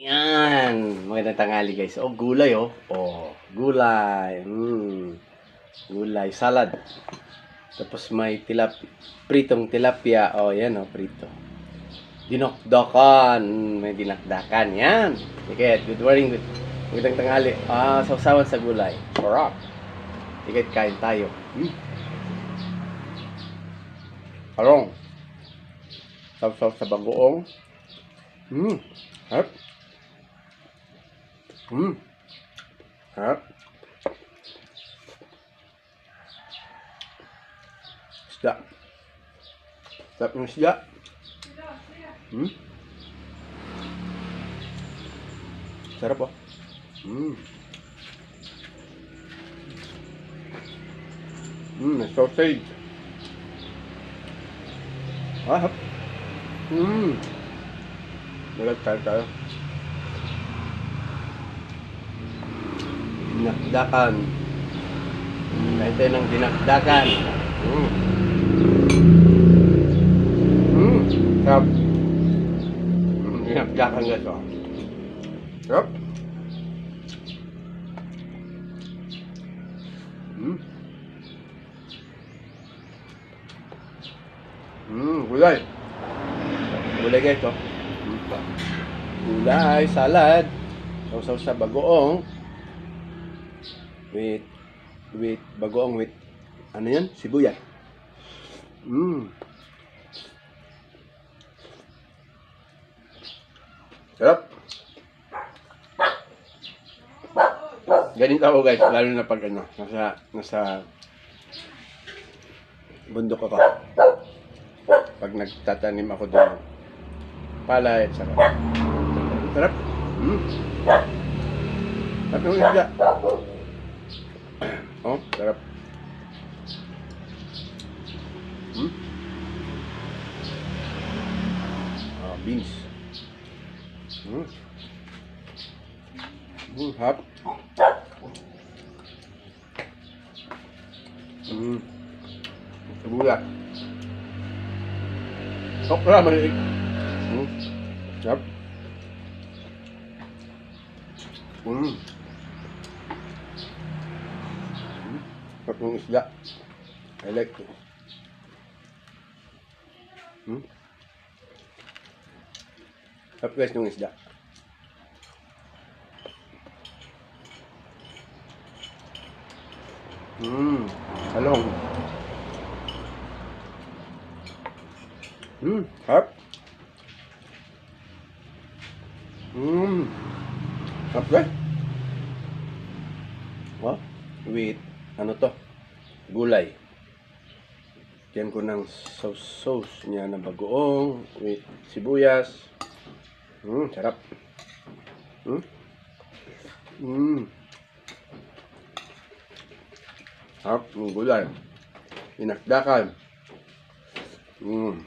Yan. Magandang tanghali guys. Oh, gulay oh. Oh, gulay. Mm. Gulay. Salad. Tapos may tilap pritong tilapia. Oh, yan oh, prito. Dinokdokan. Mm, may dinakdakan. Yan. Sige, good morning. Good, magandang tanghali. Ah, sausawan sa gulay. Sarap. Sige, kain tayo. Mm. Harong. Sausaw sa bagoong. Mm. Harap. Hmm. Harap. Isda. Sarap ng isda. Hmm. Sarap oh. Hmm, may sausage. Ah. Hmm. Dalag tayo tayo. Dinakdakan. Kain tayo ng dinakdakan. Mm. Mm. Sarap. Mm, dinakdakan guys oh. Sarap. Mm. Mm, gulay. Gulay guys oh. Mm. Gulay, salad. Sausaw sa bagoong with with bagoong with ano yan? Sibuyas. Mm. Sarap. Ganito ako guys, lalo na pag ano, nasa nasa bundok ako. Pag nagtatanim ako doon. Palay, sarap. Sarap. Mm. Sarap yung isda. Oh, sarap. Hmm? Ah, beans. Hmm. Hmm, hap. Hmm. Sibuyas. Okra, maliit. Hmm. Sarap. Hmm. Sarap ng isda. I like it. Hmm? Sarap guys ng isda. Hmm. Talong. Hmm. Sarap. Hmm. Sarap guys. With ano to? Gulay. Yan ko ng sauce, sauce niya na bagoong with sibuyas. Mm, sarap. Mm. Mm. Sarap ng gulay. Inakdakan. Mm.